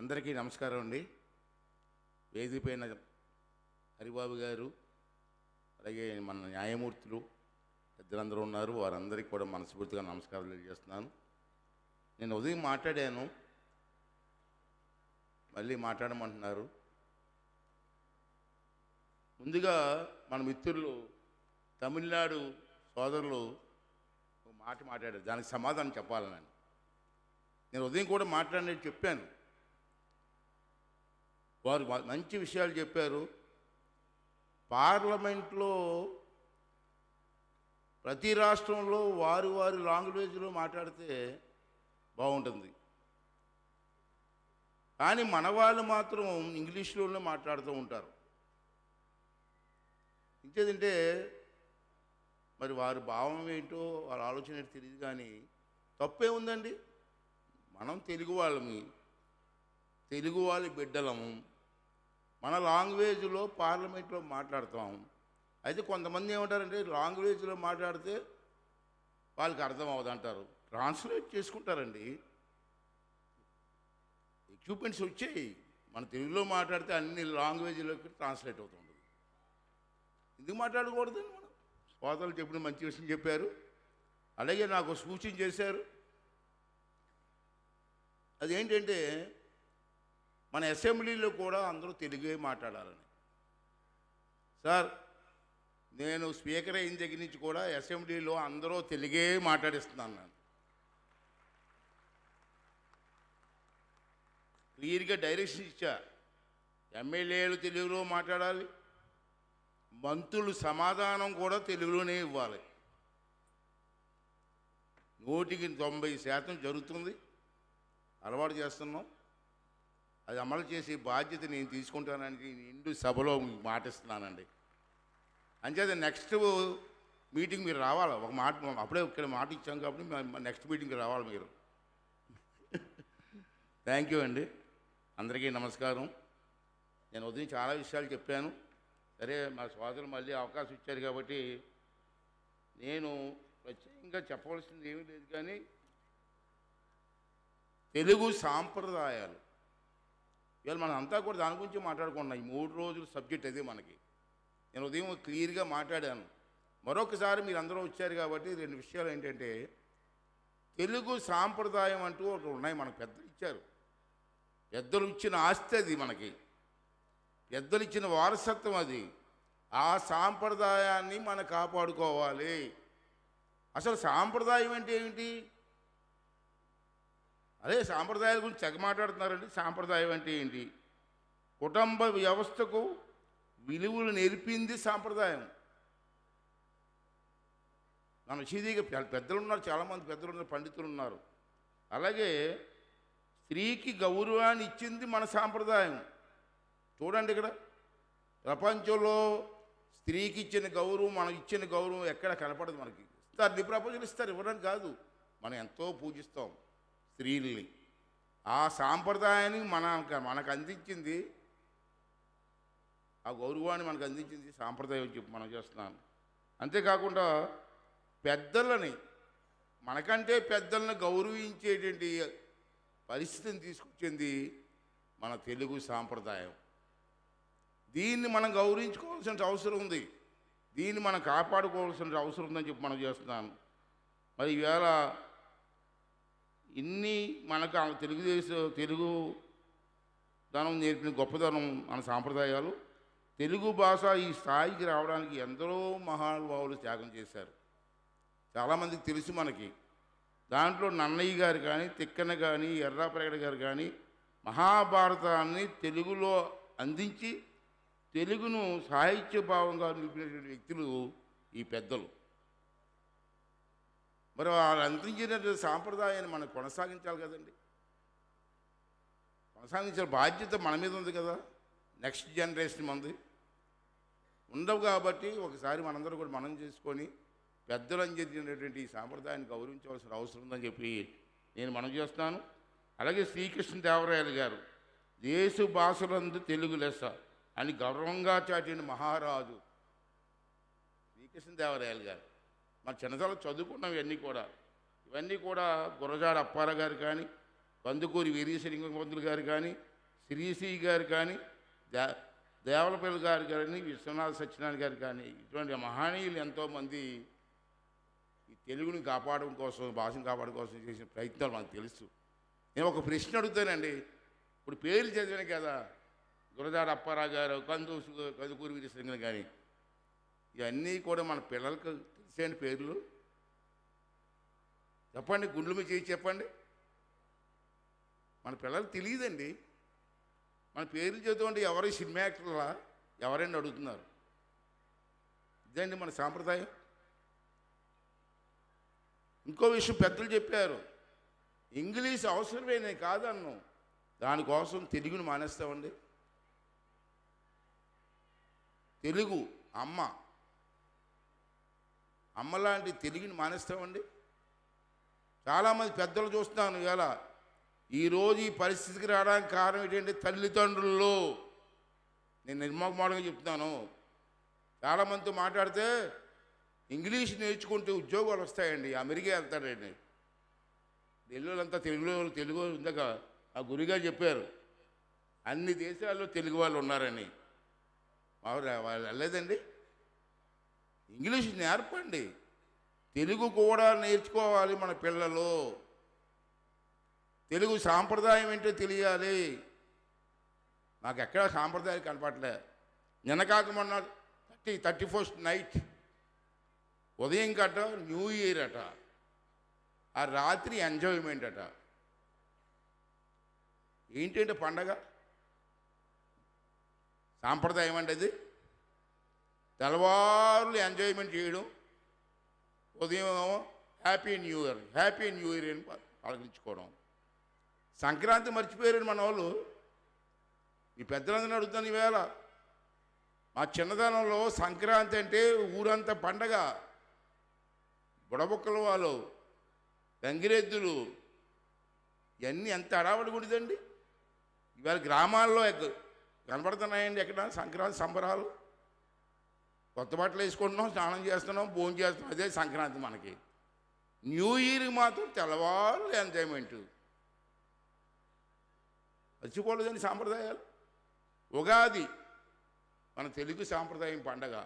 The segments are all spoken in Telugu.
అందరికీ నమస్కారం అండి. వేదికపైన హరిబాబు గారు అలాగే మన న్యాయమూర్తులు పెద్దలందరూ ఉన్నారు. వారందరికీ కూడా మనస్ఫూర్తిగా నమస్కారాలు తెలియజేస్తున్నాను. నేను ఉదయం మాట్లాడాను. మళ్ళీ మాట్లాడమంటున్నారు. ముందుగా మన మిత్రులు తమిళనాడు సోదరులు ఒక మాట మాట్లాడారు. దానికి సమాధానం చెప్పాలని. నేను ఉదయం కూడా మాట్లాడినట్టు చెప్పాను. వారు మంచి విషయాలు చెప్పారు. పార్లమెంట్లో ప్రతి రాష్ట్రంలో వారి వారి లాంగ్వేజ్లో మాట్లాడితే బాగుంటుంది. కానీ మన వాళ్ళు మాత్రం ఇంగ్లీష్లోనే మాట్లాడుతూ ఉంటారు. ఇంకేదంటే మరి వారి భావం ఏంటో వాళ్ళ ఆలోచన ఏంటో తెలియదు కానీ తప్పే ఉందండి. మనం తెలుగు వాళ్ళమి తెలుగు వాళ్ళ బిడ్డలము మన లాంగ్వేజ్లో పార్లమెంట్లో మాట్లాడతాం. అయితే కొంతమంది ఏమంటారంటే లాంగ్వేజ్లో మాట్లాడితే వాళ్ళకి అర్థం అవదంటారు ట్రాన్స్లేట్ చేసుకుంటారండి. ఎక్విప్మెంట్స్ వచ్చాయి. మన తెలుగులో మాట్లాడితే అన్ని లాంగ్వేజ్లోకి ట్రాన్స్లేట్ అవుతుంటుంది. ఎందుకు మాట్లాడకూడదండి మనం? సోదరులు చెప్పిన మంచి విషయం చెప్పారు. అలాగే నాకు సూచన చేశారు. అదేంటంటే మన అసెంబ్లీలో కూడా అందరూ తెలుగే మాట్లాడాలని. సార్ నేను స్పీకర్ అయిన దగ్గర నుంచి కూడా అసెంబ్లీలో అందరూ తెలుగే మాట్లాడిస్తున్నాను నేను. క్లియర్గా డైరెక్షన్ ఇచ్చా. ఎమ్మెల్యేలు తెలుగులో మాట్లాడాలి. మంత్రులు సమాధానం కూడా తెలుగులోనే ఇవ్వాలి. నూటికి తొంభై శాతం జరుగుతుంది. అలవాటు చేస్తున్నాం. అది అమలు చేసే బాధ్యత నేను తీసుకుంటానని నిండు సభలో మీకు మాటిస్తున్నానండి. అంచేత నెక్స్ట్ మీటింగ్ మీరు రావాలి? ఒక మాట అప్పుడే ఇక్కడ మాట ఇచ్చాం కాబట్టి నెక్స్ట్ మీటింగ్కి రావాలి మీరు. థ్యాంక్ యూ అండి. అందరికీ నమస్కారం. నేను ఉదయం చాలా విషయాలు చెప్పాను. సరే మా సోదరులు మళ్ళీ అవకాశం ఇచ్చారు కాబట్టి నేను ప్రత్యేకంగా చెప్పవలసింది ఏమీ లేదు కానీ తెలుగు సాంప్రదాయాలు ఇవాళ మనం అంతా కూడా దాని గురించి మాట్లాడుకున్నాం ఈ మూడు రోజుల సబ్జెక్ట్ అదే మనకి. నేను ఉదయం క్లియర్గా మాట్లాడాను. మరొకసారి మీరు అందరూ వచ్చారు కాబట్టి రెండు విషయాలు ఏంటంటే తెలుగు సాంప్రదాయం అంటూ ఒకటి ఉన్నాయి. మనకు పెద్దలు ఇచ్చారు. పెద్దలు ఇచ్చిన ఆస్తి అది మనకి. పెద్దలు ఇచ్చిన వారసత్వం అది. ఆ సాంప్రదాయాన్ని మనం కాపాడుకోవాలి. అసలు సాంప్రదాయం అంటే ఏమిటి? అదే సాంప్రదాయాల గురించి తెగ మాట్లాడుతున్నారండి. సాంప్రదాయం అంటే ఏంటి? కుటుంబ వ్యవస్థకు విలువలు నేర్పింది సాంప్రదాయం. మన సీదీగా పెద్దలు ఉన్నారు చాలామంది పెద్దలు ఉన్నారు పండితులు ఉన్నారు. అలాగే స్త్రీకి గౌరవాన్ని ఇచ్చింది మన సాంప్రదాయం. చూడండి ఇక్కడ. ప్రపంచంలో స్త్రీకి ఇచ్చిన గౌరవం మనకి ఇచ్చిన గౌరవం ఎక్కడ కనపడదు మనకి. ఇస్తారు నీ ప్రపంచంలో ఇస్తారు ఇవ్వడానికి కాదు. మనం ఎంతో పూజిస్తాం. స్త్రీల్ని. ఆ సాంప్రదాయాన్ని మన మనకు అందించింది ఆ గౌరవాన్ని మనకు అందించింది సాంప్రదాయం అని చెప్పి మనం చేస్తున్నాం. అంతేకాకుండా పెద్దలని మనకంటే పెద్దలను గౌరవించేటువంటి పరిస్థితిని తీసుకొచ్చింది మన తెలుగు సాంప్రదాయం. దీన్ని మనం గౌరవించుకోవాల్సిన అవసరం ఉంది. దీన్ని మనం కాపాడుకోవాల్సిన అవసరం ఉందని చెప్పి మనం చేస్తున్నాను మరి ఈవేళ ఇన్ని మనకు తెలుగుదేశం తెలుగు ధనం నేర్పిన గొప్పదనం మన సాంప్రదాయాలు. తెలుగు భాష ఈ స్థాయికి రావడానికి ఎందరో మహానుభావులు త్యాగం చేశారు. చాలామందికి తెలుసు మనకి. దాంట్లో నన్నయ్య గారు కానీ తిక్కన కానీ ఎర్రాప్రగడ గారు కానీ మహాభారతాన్ని తెలుగులో అందించి తెలుగును సాహిత్య భావంగా నిలిపినటువంటి వ్యక్తులు ఈ పెద్దలు. మరి వాళ్ళు అందించినటువంటి సాంప్రదాయాన్ని మనం కొనసాగించాలి కదండి. కొనసాగించాల బాధ్యత మన మీద ఉంది కదా. నెక్స్ట్ జనరేషన్ మంది. ఉండవు కాబట్టి ఒకసారి మనందరూ కూడా మనం చేసుకొని పెద్దలు అందించినటువంటి ఈ సాంప్రదాయాన్ని గౌరవించవలసిన అవసరం ఉందని చెప్పి నేను మనం చేస్తాను అలాగే శ్రీకృష్ణదేవరాయలు గారు దేశ భాషలందు తెలుగు లెస్స అని గర్వంగా చాటిన మహారాజు శ్రీకృష్ణదేవరాయలు గారు. మన చిన్నసార్లు చదువుకున్నాం ఇవన్నీ కూడా. ఇవన్నీ కూడా గురజాడ అప్పార గారు కానీ కందుకూరి వీరేశలింగం పంతులు గారు కానీ శ్రీశ్రీ గారు కానీ దే దేవలపల్లి గారు కానీ విశ్వనాథ సత్యనారాయణ గారు కానీ ఇటువంటి మహనీయులు ఎంతోమంది ఈ తెలుగుని కాపాడడం కోసం భాషను కాపాడడం కోసం చేసిన ప్రయత్నాలు మనకు తెలుసు. నేను ఒక ప్రశ్న అడుగుతానండి. ఇప్పుడు పేర్లు చదివాను కదా గురజాడ అప్పారావు గారు కందు కందుకూరి వీరసింగ కానీ ఇవన్నీ కూడా మన పిల్లలకు తెలిసేని పేర్లు? చెప్పండి గుండ్లు మీ చేసి చెప్పండి. మన పిల్లలకు తెలియదండి. మన పేర్లు చదువుకుంటే ఎవరు సినిమా యాక్టర్లా? ఎవరైనా అడుగుతున్నారు? ఇదండి మన సాంప్రదాయం. ఇంకో విషయం పెద్దలు చెప్పారు. ఇంగ్లీష్ అవసరమే నేను కాదన్ను. దానికోసం తెలుగుని మానేస్తామండి. తెలుగు అమ్మ అమ్మ లాంటి తెలుగుని మానేస్తామండి. చాలామంది పెద్దలు చూస్తున్నాను ఇవాళ. ఈరోజు ఈ పరిస్థితికి రావడానికి కారణం ఏంటంటే తల్లిదండ్రుల్లో నేను నిర్మోహమాటంగా చెప్తున్నాను. చాలామందితో మాట్లాడితే ఇంగ్లీష్ నేర్చుకుంటే ఉద్యోగాలు వస్తాయండి. అమెరికా వెళ్తాడండి. తెలుగులంతా తెలుగులో తెలుగు ఇందాక ఆ గురిగారు చెప్పారు. అన్ని దేశాల్లో తెలుగు వాళ్ళు ఉన్నారని. వారు వాళ్ళు వెళ్ళలేదండి. ఇంగ్లీష్ నేర్పండి. తెలుగు కూడా నేర్చుకోవాలి మన పిల్లలు. తెలుగు సాంప్రదాయం ఏంటో తెలియాలి. నాకు ఎక్కడ సాంప్రదాయం కనపడలే. నిన్నకాక మొన్న థర్టీ థర్టీ ఫస్ట్ నైట్ ఉదయం కట్ట న్యూ ఇయర్ అట. ఆ రాత్రి ఎంజాయ్మెంట్ అట. ఏంటంటే పండగ? సాంప్రదాయం అంటే అది? తెల్లవారులు ఎంజాయ్మెంట్ చేయడం ఉదయం happy new year happy new year అని పలకరించుకోవడం. సంక్రాంతి మర్చిపోయారని మన వాళ్ళు ఈ పెద్దలందరినీ అడుగుతాను ఈవేళ మా చిన్నదనంలో సంక్రాంతి అంటే ఊరంతా పండగ. బుడబుక్కల వాళ్ళు గంగిరెద్దులు ఇవన్నీ ఎంత అడావడి గుడిదండి ఇవాళ గ్రామాల్లో కనబడుతున్నాయండి ఎక్కడ సంక్రాంతి సంబరాలు. కొత్త బట్టలు వేసుకుంటున్నాం స్నానం చేస్తున్నాం భోజనం చేస్తున్నాం అదే సంక్రాంతి మనకి న్యూ ఇయర్కి మాత్రం తెల్లవాళ్ళు ఎంజాయ్మెంట్ మర్చిపోలేదండి సాంప్రదాయాలు ఉగాది మన తెలుగు సాంప్రదాయం పండగ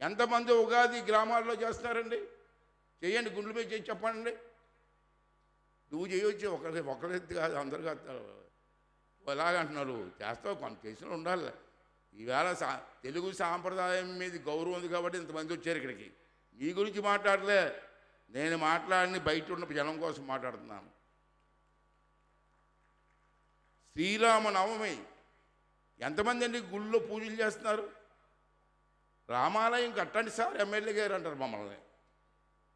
ఎంతమంది ఉగాది గ్రామాల్లో చేస్తున్నారండి చేయండి గుండెల మీద చేసి చెప్పండి నువ్వు చేయొచ్చు ఒకరి ఒకరి కాదు అందరు కాదు ఎలాగంటున్నారు చేస్తావు కొంత చేసిన ఉండాలి ఈవేళ సా తెలుగు సాంప్రదాయం మీద గౌరవం ఉంది కాబట్టి ఇంతమంది వచ్చారు ఇక్కడికి. మీ గురించి మాట్లాడలే. నేను మాట్లాడిని బయట ఉన్న జనం కోసం మాట్లాడుతున్నాను. శ్రీరామ నవమి ఎంతమంది అండి గుళ్ళో పూజలు చేస్తున్నారు? రామాలయం కట్టండి సార్ ఎమ్మెల్యే గారు అంటారు మమ్మల్ని.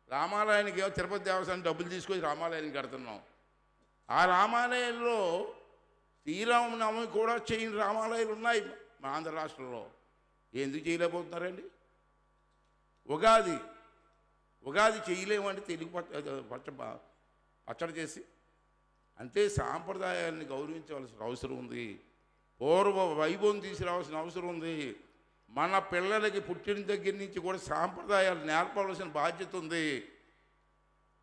రామాలయానికి ఏమో తిరుపతి దేవస్థానం డబ్బులు తీసుకొని రామాలయానికి కడుతున్నాం. ఆ రామాలయంలో శ్రీరామనవమి కూడా చేయని రామాలయాలు ఉన్నాయి. మా ఆంధ్ర రాష్ట్రంలో ఎందుకు చేయలేకపోతున్నారండి? ఉగాది ఉగాది చేయలేమంటే తెలుగు పచ్చ పచ్చ పచ్చడి చేసి అంటే సాంప్రదాయాన్ని గౌరవించవలసిన అవసరం ఉంది. పూర్వ వైభవం తీసుకురావాల్సిన అవసరం ఉంది. మన పిల్లలకి పుట్టిన దగ్గర నుంచి కూడా సాంప్రదాయాలు నేర్పవలసిన బాధ్యత ఉంది.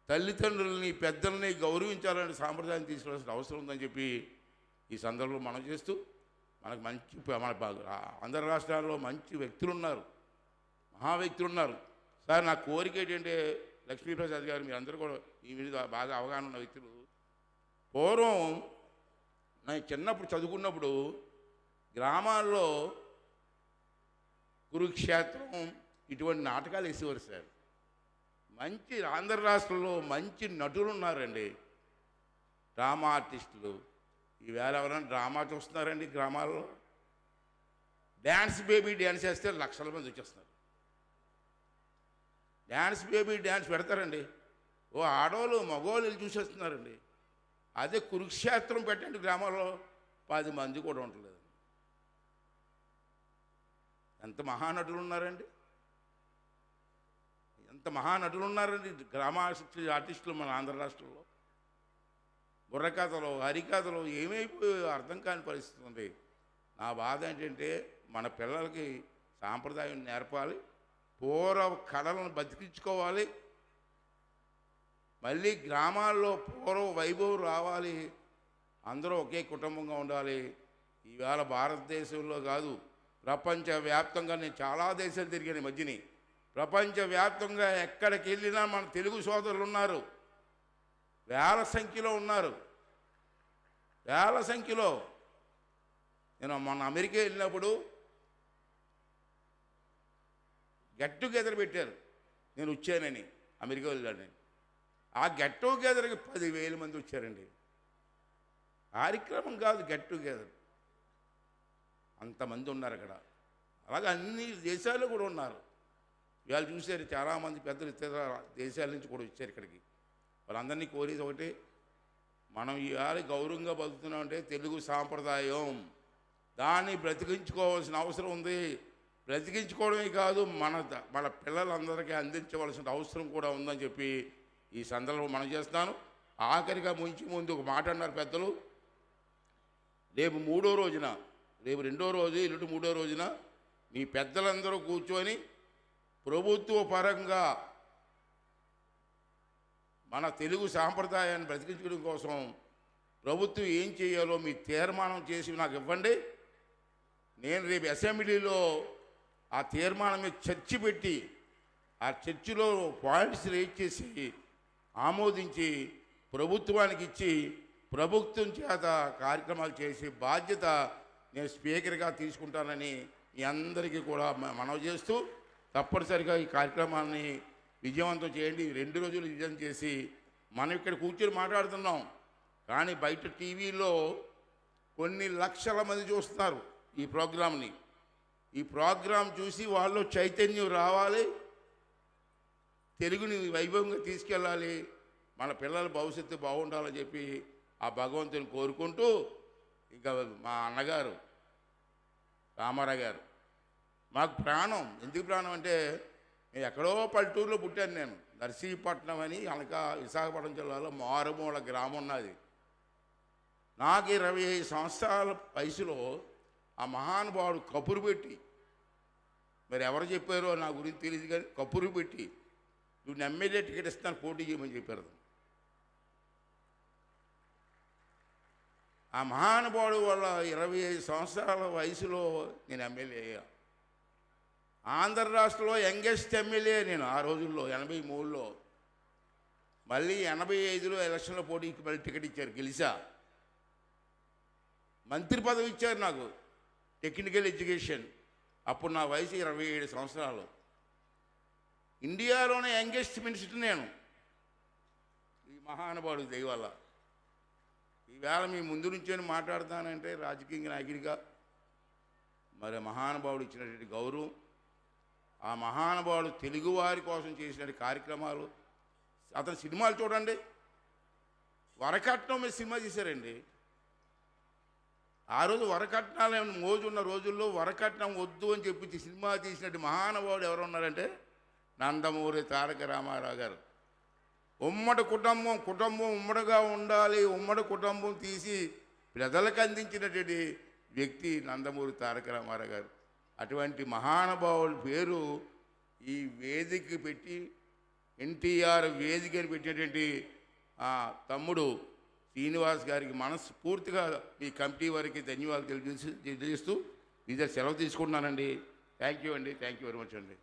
తల్లిదండ్రులని పెద్దల్ని గౌరవించాలని సాంప్రదాయం తీసుకురావాల్సిన అవసరం ఉందని చెప్పి ఈ సందర్భంలో మనం చేస్తూ మనకు మంచి మన బా- ఆంధ్ర రాష్ట్రాల్లో మంచి వ్యక్తులు ఉన్నారు మహా వ్యక్తులు ఉన్నారు సార్ నా కోరిక ఏంటంటే లక్ష్మీప్రసాద్ గారు మీరు అందరూ కూడా ఈ మీద బాగా అవగాహన ఉన్న వ్యక్తులు. పూర్వం నేను చిన్నప్పుడు చదువుకున్నప్పుడు గ్రామాల్లో కురుక్షేత్రం ఇటువంటి నాటకాలు వేసేవారు సార్. మంచి ఆంధ్ర రాష్ట్రంలో మంచి నటులు ఉన్నారండి. డ్రామా ఆర్టిస్టులు ఈవేళ ఎవరైనా డ్రామా చూస్తున్నారండి గ్రామాల్లో? డ్యాన్స్ బేబీ డ్యాన్స్ వేస్తే లక్షల మంది వచ్చేస్తున్నారు. డ్యాన్స్ బేబీ డ్యాన్స్ పెడతారండి. ఓ ఆడవాళ్ళు మగవాళ్ళు చూసేస్తున్నారండి. అదే కురుక్షేత్రం పెట్టండి గ్రామాల్లో పది మంది కూడా ఉండలేదు. ఎంత మహానటులు ఉన్నారండి? ఎంత మహానటులు ఉన్నారండి గ్రామ ఆర్టిస్టులు మన ఆంధ్ర రాష్ట్రంలో. బుర్రకథలు హరికథలు ఏమైపోయి అర్థం కాని పరిస్థితి ఉంది. నా బాధ ఏంటంటే మన పిల్లలకి సాంప్రదాయం నేర్పాలి పూర్వ కళలను బతికించుకోవాలి మళ్ళీ గ్రామాల్లో పూర్వ వైభవం రావాలి అందరూ ఒకే కుటుంబంగా ఉండాలి. ఈవేళ భారతదేశంలో కాదు ప్రపంచవ్యాప్తంగా నేను చాలా దేశాలు తిరిగాను ఈ మధ్యని. ప్రపంచవ్యాప్తంగా ఎక్కడికి వెళ్ళినా మన తెలుగు సోదరులు ఉన్నారు. వేల సంఖ్యలో ఉన్నారు. వేల సంఖ్యలో. నేను మొన్న అమెరికా వెళ్ళినప్పుడు గెట్ టుగెదర్ పెట్టారు. నేను వచ్చానని అమెరికా వెళ్ళానని. ఆ గెట్ టుగెదర్కి పదివేల మంది వచ్చారండి. కార్యక్రమం కాదు గెట్ టుగెదర్. అంతమంది ఉన్నారు అక్కడ. అలాగే అన్ని దేశాల్లో కూడా ఉన్నారు. ఇవాళ చూశారు చాలామంది పెద్దలు ఇతర దేశాల నుంచి కూడా వచ్చారు ఇక్కడికి. వాళ్ళందరినీ కోరేది ఒకటి మనం ఇవాళ గౌరవంగా బతుకుతున్నాం అంటే తెలుగు సాంప్రదాయం. దాన్ని బ్రతికించుకోవాల్సిన అవసరం ఉంది. బ్రతికించుకోవడమే కాదు మన మన పిల్లలందరికీ అందించవలసిన అవసరం కూడా ఉందని చెప్పి ఈ సందర్భం మనం చేస్తున్నాను. ఆఖరిగా ముంచి ముందు ఒక మాట అన్నారు పెద్దలు. రేపు మూడో రోజున రేపు రెండో రోజు ఇల్లుటి మూడో రోజున మీ పెద్దలందరూ కూర్చొని ప్రభుత్వ పరంగా మన తెలుగు సాంప్రదాయాన్ని బ్రతికించడం కోసం ప్రభుత్వం ఏం చేయాలో మీ తీర్మానం చేసి నాకు ఇవ్వండి. నేను రేపు అసెంబ్లీలో ఆ తీర్మానం మీద చర్చ పెట్టి ఆ చర్చిలో పాయింట్స్ రేట్ చేసి ఆమోదించి ప్రభుత్వానికి ఇచ్చి ప్రభుత్వం చేత కార్యక్రమాలు చేసే బాధ్యత నేను స్పీకర్గా తీసుకుంటానని మీ అందరికీ కూడా మ- మనవి చేస్తూ తప్పనిసరిగా ఈ కార్యక్రమాన్ని విజయవంతం చేయండి. రెండు రోజులు విజయం చేసి మనం ఇక్కడ కూర్చొని మాట్లాడుతున్నాం. కానీ బయట టీవీలో కొన్ని లక్షల మంది చూస్తున్నారు ఈ ప్రోగ్రామ్ని. ఈ ప్రోగ్రాం చూసి వాళ్ళు చైతన్యం రావాలి. తెలుగుని వైభవంగా తీసుకెళ్ళాలి. మన పిల్లల భవిష్యత్తు బాగుండాలని చెప్పి ఆ భగవంతుని కోరుకుంటూ ఇంకా మా అన్నగారు రామారావు గారు మాకు ప్రాణం. ఎందుకు ప్రాణం అంటే నేను ఎక్కడో పల్లెటూరులో పుట్టాను నేను. నర్సీపట్నం అని అనక విశాఖపట్నం జిల్లాలో మారుమూల గ్రామం ఉన్నది. నాకు ఇరవై ఐదు సంవత్సరాల వయసులో ఆ మహానుభావుడు కపురు పెట్టి మరి ఎవరు చెప్పారో నా గురించి తెలియదు కానీ కపురు పెట్టి నువ్వు ఎమ్మెల్యే టికెట్ ఇస్తాను పోటీ చేయమని చెప్పారు. ఆ మహానుభావుడు వల్ల ఇరవై ఐదు సంవత్సరాల వయసులో నేను ఎమ్మెల్యే అయ్యా. ఆంధ్ర రాష్ట్రంలో యంగెస్ట్ ఎమ్మెల్యే నేను ఆ రోజుల్లో ఎనభై మూడులో. మళ్ళీ ఎనభై ఐదులో ఎలక్షన్లో పోటీకి మళ్ళీ టికెట్ ఇచ్చారు గెలిచా. మంత్రి పదవి ఇచ్చారు నాకు టెక్నికల్ ఎడ్యుకేషన్. అప్పుడు నా వయసు ఇరవై ఏడు సంవత్సరాలు. ఇండియాలోనే యంగెస్ట్ మినిస్టర్ నేను. ఈ మహానుభావుడు దయవల్ల. ఈవేళ మీ ముందు నుంచే మాట్లాడతానంటే రాజకీయ నాయకుడిగా. మరి మహానుభావుడు ఇచ్చినటువంటి గౌరవం ఆ మహానుభావుడు తెలుగువారి కోసం చేసిన కార్యక్రమాలు. అతని సినిమాలు చూడండి. వరకట్నం మీద సినిమా చేశారండి ఆ రోజు వరకట్నాలు మోజు ఉన్న రోజుల్లో వరకట్నం వద్దు అని చెప్పి సినిమా తీసినట్టు మహానుభావుడు ఎవరు ఉన్నారంటే నందమూరి తారక రామారావు గారు. ఉమ్మడి కుటుంబం కుటుంబం ఉమ్మడిగా ఉండాలి ఉమ్మడి కుటుంబం తీసి ప్రజలకు అందించినటువంటి వ్యక్తి నందమూరి తారక రామారావు గారు. అటువంటి మహానుభావుల పేరు ఈ వేదిక పెట్టి ఎన్టీఆర్ వేదికని పెట్టినటువంటి తమ్ముడు శ్రీనివాస్ గారికి మనస్ఫూర్తిగా మీ కమిటీ వారికి ధన్యవాదాలు తెలియజేస్తూ తెలియజేస్తూ ఇదే సెలవు తీసుకుంటున్నానండి. థ్యాంక్ యూ అండి. థ్యాంక్ యూ వెరీ మచ్ అండి.